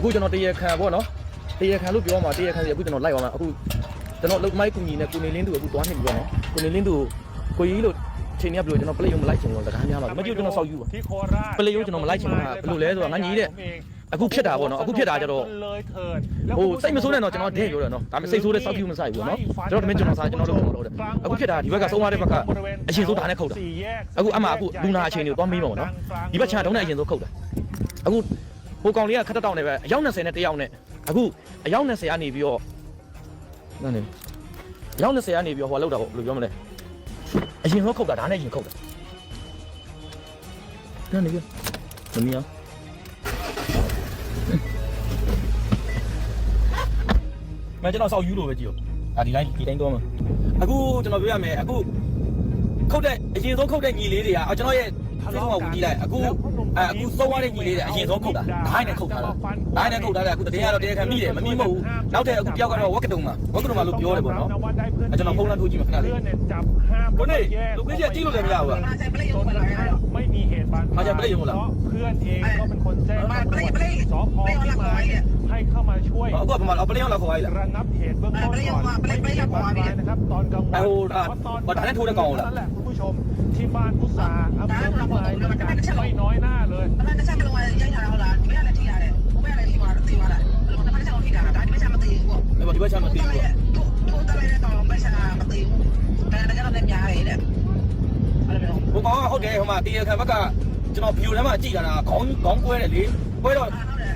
အခုကျွန်တော်တရားခံပေါ့နော်တရားခံလို့ပြောမှာတရားခံစီအခုကျွန်တော်လိုက်ပါမှာအခုကျွန်တော်လုတ်မိုက်ကူညီနဲ့ကိုနေလင်းသူအခုသွားနေပြီပေါ့နော်ကိုနေလင်းသူကိုကြီးလို့ချိန်နေဘလို့ကျွန်တော် play မလိုက်ချင်လို့တကားများပါမကြည့်ကျွန်တော်ဆောက်ယူပါ play ကိုကျွန်တော်မလိုက်ချင်လို့ဘလို့လဲဆိုတော့ငါညီတဲ့အခုဖြစ်တာပေါ့နော်အခုဖြစ်တာကြတော့ဟိုစိတ်မဆိုးနဲ့တော့ကျွန်တော်ဒဲပြောတယ်နော်ဒါပေမဲ့စိတ်ဆိုးတဲ့စောက်ပြူမဆိုင်ဘူးနော်ကျွန်တော်တမင်ကျွန်တော်စားကျွန်တော်လုပ်လို့မလုပ်တယ်အခုဖြစ်တာဒီဘက်ကဆုံးသွားတဲ့ဘက်ကအရင်ဆုံးဒါနဲ့ခုတ်တာအခုအမှအခုလူနာအချိန်တွေကိုသွားမေးပါဘောနော်ဒီဘက်ချာတုံးတဲ့အရင်ဆုံးခုတ်တာအခု ဟိုကောင်လေးကခက်တက်တောင်းနေပဲအယောက်20နဲ့တယောက်နဲ့အခုအယောက်20ကနေပြီးတော့နားနေအယောက်20ကနေပြီးတော့ဟိုလောက်တာဘယ်လိုပြောမလဲအရင်ဆုံးခုတ်တာဒါနဲ့အရင်ခုတ်တာနားနေပြမမီအောင်မကျွန်တော်စောက်ယူလို့ပဲကြည့်ရောဒါဒီတိုင်းဒီတိုင်းတော့မှာအခုကျွန်တော်ပြောရမယ်အခုခုတ်တဲ့အရင်ဆုံးခုတ်တဲ့ညီလေးတွေကအော်ကျွန်တော်ရဲ့ဖလောင်းအောင်ကြည့်လိုက်အခု အဲအခုသုံးရတဲ့ညီလေးတွေအရင်ဆုံးခုတ်တာဒိုင်းနဲ့ခုတ်တာလားဒိုင်းနဲ့ခုတ်တာလေအခုတည်းကတော့တရားခံမိတယ်မမိမဟုတ်ဘူးနောက်ထပ်အခုပြောက်ကတော့ဝက်ကတုံမှာဝက်ကတုံမှာလို့ပြောတယ်ပေါ့နော်အဲကျွန်တော်ဖုန်းလမ်းထိုးကြည့်မှာခဏလေး เพื่อนเนี่ยจับห้าม ကိုနေလူကြီးကကြည့်လို့လည်းမရဘူးက ไม่มีเหตุบานปลาย มาจากเปรี้ยวเหรอ เพราะเพื่อนเองก็เป็นคนแจ้งตำรวจสพพิมายให้เข้ามาช่วย အခုကဘာမှเอาပလင်းလောက်ခေါ်လိုက်လား ระงับเหตุเบื้องต้นก่อนไม่มีเหตุบานปลายนะครับตอนกลางวัน เอาล่ะ เพราะตอน บ่ได้ให้โทรได้ก่อนเหรอ นั่นแหละคุณผู้ชมที่บ้านพุทราอำเภอ พิมายเหมือนกันไม่น้อยหน้าเลย အဲ့ဘာဒီဘက်ချမ်းမသိဘူးကဟိုကောင်ကဟုတ်တယ်ဟိုမှာတရားခံဘက်ကကျွန်တော်ဗီဒီယိုထဲမှာကြည့်ရတာခေါင်းခေါင်းကွဲတယ်လေကွဲတော့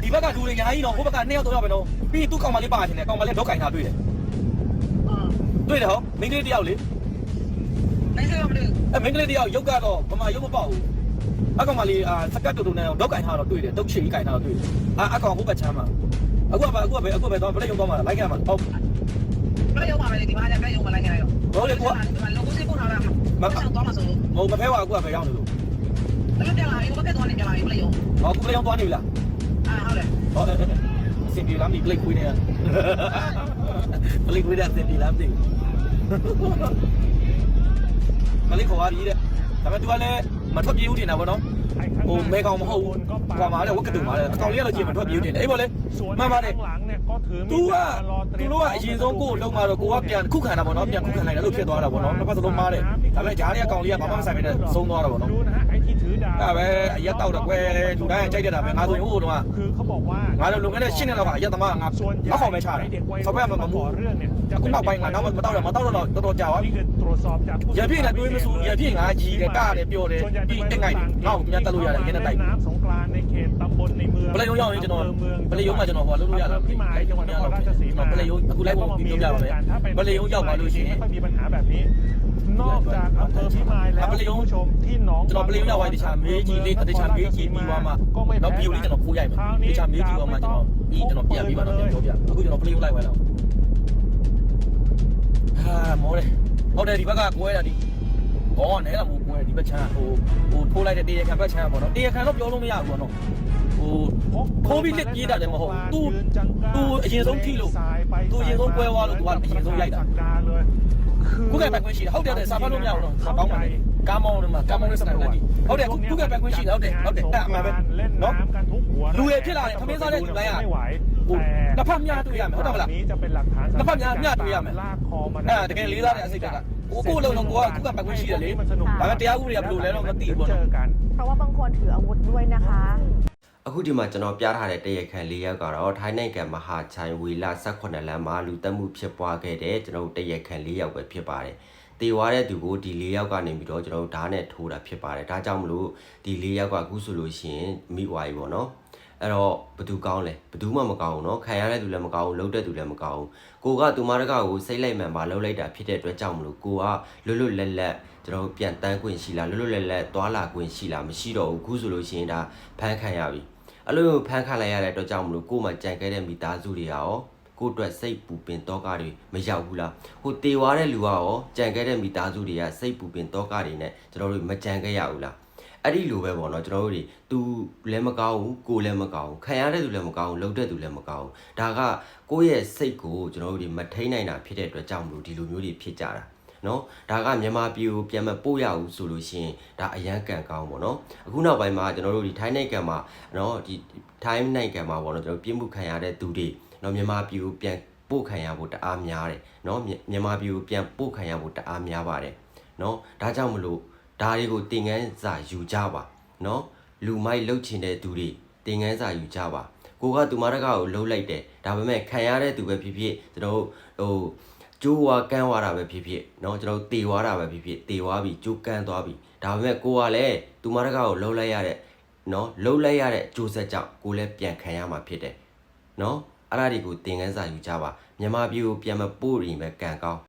ဒီဘက်ကလူတွေအများကြီးတော့ဟိုဘက်ကနှစ်ယောက်သုံးယောက်ပဲတော့ပြီးရင်သူ့ကောင်မလေးပါချင်တယ်ကောင်မလေးတော့ကင်ထားတွေ့တယ်တွေ့တယ်ဟောမိန်းကလေးတယောက်လေအဲမိန်းကလေးတယောက်ရုပ်ကတော့ဗမာရုပ်မပေါက်ဘူး အကောင်မလေးအာစကတ်တူတူနဲ့တော့ကင်ထားတော့တွေ့တယ်တုတ်ချီကင်ထားတော့တွေ့တယ်အာအကောင်ဟိုဘက်ချမ်းမှာအခုကပဲအခုကပဲအခုပဲတော့ဘယ်လိုရုံတော့မှာလိုက်ခဲ့မှာဟုတ်ဟုတ်လေကွာမဟုတ်မဖဲပါအခုကပဲရောက်နေလို့ဟောအခုလည်းရောက်သွားနေပြီလားဟောစင်ပြေလားမီပလိတ်ခွေးနေရပလိတ်ခွေးတဲ့စင်ပြေလားမသိဘူးပလိတ်ခေါ်ရည်တဲ့ ဒါပေမဲ့ तू ကလည်းမထွက်ပြေးဘူးတင်တာပေါ့နော်ဟိုမဲကောင်မဟုတ်ဘူးဟွာမှာလည်းဝက်ကတူမှာလည်းအကောင်လေးကတော့ကြည့်မထွက်ပြေးဘူးတင်တယ်အဲ့ပေါ်လေမှန်ပါတယ်သူကသူတို့ကအရင်ဆုံးကိုယ်လုံမှာတော့ကိုကပြန်ခုခံတာပေါ့နော်ပြန်ခုခံလိုက်တယ်လို့ဖြစ်သွားတာပေါ့နော်တစ်ပတ်စလုံးမားတယ်ဒါပေမဲ့ဂျားလေးအကောင်လေးကဘာမှမဆိုင်ပဲနဲ့ဆုံးသွားတာပေါ့နော်ဒါပဲ ရက်တောက်တော့ကွဲလူတိုင်းကြိုက်တဲ့တာပဲငါဆိုရင်ဟိုတော့ คือเขาบอกว่า ငါတို့လုံခဲ့တဲ့ရှင်းနေတော့ကအရက်သမားငါ ส่วนใหญ่ မခေါ်မဲချတယ် ไอ้เด็กวัย ဆောက်ဘက်မှာမ มา မှု ก่อเรื่องเนี่ยจะ အခု เป็น နောက်ပိုင်းကနောက်မတောက်တော့မတောက်တော့တော်တော်ကြာသွားပြီ นี่คือตรวจสอบจากผู้ ရပြည့်နဲ့တွေးမစူရပြည့်ငါကြီးတယ်ကားတယ်ပြောတယ်ပြီးတက်ငိုက်ငါ့ကိုပြန်တက်လို့ရတယ်ရင်းနဲ့တိုက် น้ำสงกรานต์ในเขตตำบลในเมือง ပလေယုံရောက်ရင်ကျွန်တော် อำเภอเมือง ပလေယုံမှာကျွန်တော်ဟောလုပ်လို့ရတာ พี่มายจังหวัดนครราชสีมา ပလေယုံအခုလိုက်ဖို့ပြီးပြောပြပါမယ်ပလေယုံရောက်ပါလို့ရှိရင် ไม่ค่อยมีปัญหาแบบนี้ นอกจากอำเภอพิมายแล้ว ပလေယုံ คุณผู้ชมที่หนอง ကျွန်တော်ပလေယုံရောက်သွားတခြားမေးကြီးလေးတခြားမေးကြီးပြီးသွားမှ ก็ไม่ နောက် แพ้ ပြီးလေးကျွန်တော်ခိုးရိုက်မယ်တခြားမေးကြီးသွားမှကျွန်တော်ပြီးကျွန်တော်ပြန်ပြီးမှတော့ပြန်ပြောပြအခုကျွန်တော်ပလေယုံလိုက်သွားတော့ဟာမောတယ်ဟုတ်တယ်ဒီဘက်ကကွဲတာဒီကောနဲတာမို့ကွဲဒီဘက်ချမ်းဟိုဟိုထိုးလိုက်တဲ့တေရခံဘက်ချမ်းပေါ့နော်တေရခံတော့ပြောလို့မရဘူးပေါ့နော်ဟို ခိုးပြီးလက်ပြေးတာလည်းမဟုတ်ဘူးသူသူအရင်ဆုံးထိလို့သူအရင်ဆုံးကွဲသွားလို့သူကအရင်ဆုံးရိုက်တာ ခုကပဲခွင့်ရှိတယ်ဟုတ်တယ်တဲ့စာဖတ်လို့မရဘူးနော်စာပေါင်းပါတယ်ကားမောင်းတယ်မှာကားမောင်းတဲ့စနစ်နဲ့ဒီဟုတ်တယ်ခုခုကပဲခွင့်ရှိတယ်ဟုတ်တယ်ဟုတ်တယ်အဲ့အမှန်ပဲနော်လူတွေဖြစ်လာတယ်ခမင်းစားတဲ့လူတိုင်းကဟိုနှစ်ဖက်မြတွေ့ရမယ်ဟုတ်တယ်မလား นี้จะเป็นหลักฐาน နှစ်ဖက်မြမြတွေ့ရမယ် ลากคอมา အဲ့တကယ်လေးစားတဲ့အစိတ်ကကိုကိုလုံးတော့ကိုကခုကပဲခွင့်ရှိတယ်လေဒါပေမဲ့တရားဥပဒေကဘယ်လိုလဲတော့မသိဘူးပေါ့ เจ နော် อกัน เพราะว่าบางคนถืออาวุธด้วยนะคะ အခုဒီမှာကျွန်တော်ပြထားတဲ့တရက်ခန့်၄ယောက်ကတော့ထိုင်းနိုင်ငံမဟာချိုင်ဝီလာ18လမ်းမှာလူတက်မှုဖြစ်ပွားခဲ့တဲ့ကျွန်တော်တို့တရက်ခန့်၄ယောက်ပဲဖြစ်ပါတယ်။တေဝါတဲ့သူကိုဒီ၄ယောက်ကနေပြီးတော့ကျွန်တော်တို့ဓာတ်နဲ့ထိုးတာဖြစ်ပါတယ်။ဒါကြောင့်မလို့ဒီ၄ယောက်ကအခုဆိုလို့ရှိရင်မိဝါကြီးပေါ့နော်။အဲ့တော့ဘသူကောင်းလဲဘသူမှမကောင်းဘူးเนาะခံရတဲ့သူလည်းမကောင်းဘူးလှုပ်တဲ့သူလည်းမကောင်းဘူးကိုကသူမတကကိုစိတ်လိုက်မှန်ပါလှုပ်လိုက်တာဖြစ်တဲ့အတွက်ကြောင့်မလို့ကိုကလွတ်လွတ်လပ်လပ်ကျွန်တော်တို့ပြန်တန်းခွင့်ရှိလားလွတ်လွတ်လပ်လပ်သွားလာခွင့်ရှိလားမရှိတော့ဘူးအခုဆိုလို့ရှိရင်ဒါဖမ်းခံရပြီ အဲ့လိုဖမ်းခတ်လိုက်ရတဲ့အတွက်ကြောင့်မလို့ကို့မှာကြံခဲ့တဲ့မိသားစုတွေရောကို့အတွက်စိတ်ပူပင်တောကတွေမရောက်ဘူးလားဟိုတေဝါတဲ့လူကရောကြံခဲ့တဲ့မိသားစုတွေကစိတ်ပူပင်တောကတွေနဲ့ကျွန်တော်တို့မကြံခဲ့ရဘူးလားအဲ့ဒီလိုပဲပေါ့နော်ကျွန်တော်တို့တွေ तू လည်းမကောင်းဘူးကိုလည်းမကောင်းဘူးခံရတဲ့သူလည်းမကောင်းဘူးလှုပ်တဲ့သူလည်းမကောင်းဘူးဒါကကိုယ့်ရဲ့စိတ်ကိုကျွန်တော်တို့တွေမထိန်နိုင်တာဖြစ်တဲ့အတွက်ကြောင့်မလို့ဒီလိုမျိုးတွေဖြစ်ကြတာ နော်ဒါကမြန်မာပြည်ကိုပြန်မပို့ရဘူးဆိုလို့ရှိရင်ဒါအရန်ကန်ကောင်းပေါ့နော်အခုနောက်ပိုင်းမှာကျွန်တော်တို့ဒီထိုင်းနိုင်ငံမှာနော်ဒီထိုင်းနိုင်ငံမှာပေါ့နော်ကျွန်တော်ပြည်မှုခံရတဲ့သူတွေနော်မြန်မာပြည်ကိုပြန်ပို့ခံရဖို့တအားများတယ်နော်မြန်မာပြည်ကိုပြန်ပို့ခံရဖို့တအားများပါတယ်နော်ဒါကြောင့်မလို့ဒါတွေကိုတင်ငန်းစာယူကြပါနော်လူမိုက်လှုပ်ချင်တဲ့သူတွေတင်ငန်းစာယူကြပါကိုကသူမတကားကိုလှုပ်လိုက်တယ်ဒါပေမဲ့ခံရတဲ့သူပဲဖြစ်ဖြစ်ကျွန်တော်တို့ဟို ကျိုးဝါကန်းသွားတာပဲဖြစ်ဖြစ်เนาะကျွန်တော်တေသွားတာပဲဖြစ်ဖြစ်တေသွားပြီကျိုးကန်းသွားပြီဒါပေမဲ့ကိုကလည်းသူမတကားကိုလှုပ်လိုက်ရတဲ့เนาะလှုပ်လိုက်ရတဲ့ကျိုးဆက်ကြောင့်ကိုလည်းပြန်ခံရမှာဖြစ်တယ်เนาะအဲ့ဒါတွေကိုသင်ခန်းစာယူကြပါမြန်မာပြည်ကိုပြန်မပို့ရင်ပဲကံကောင်း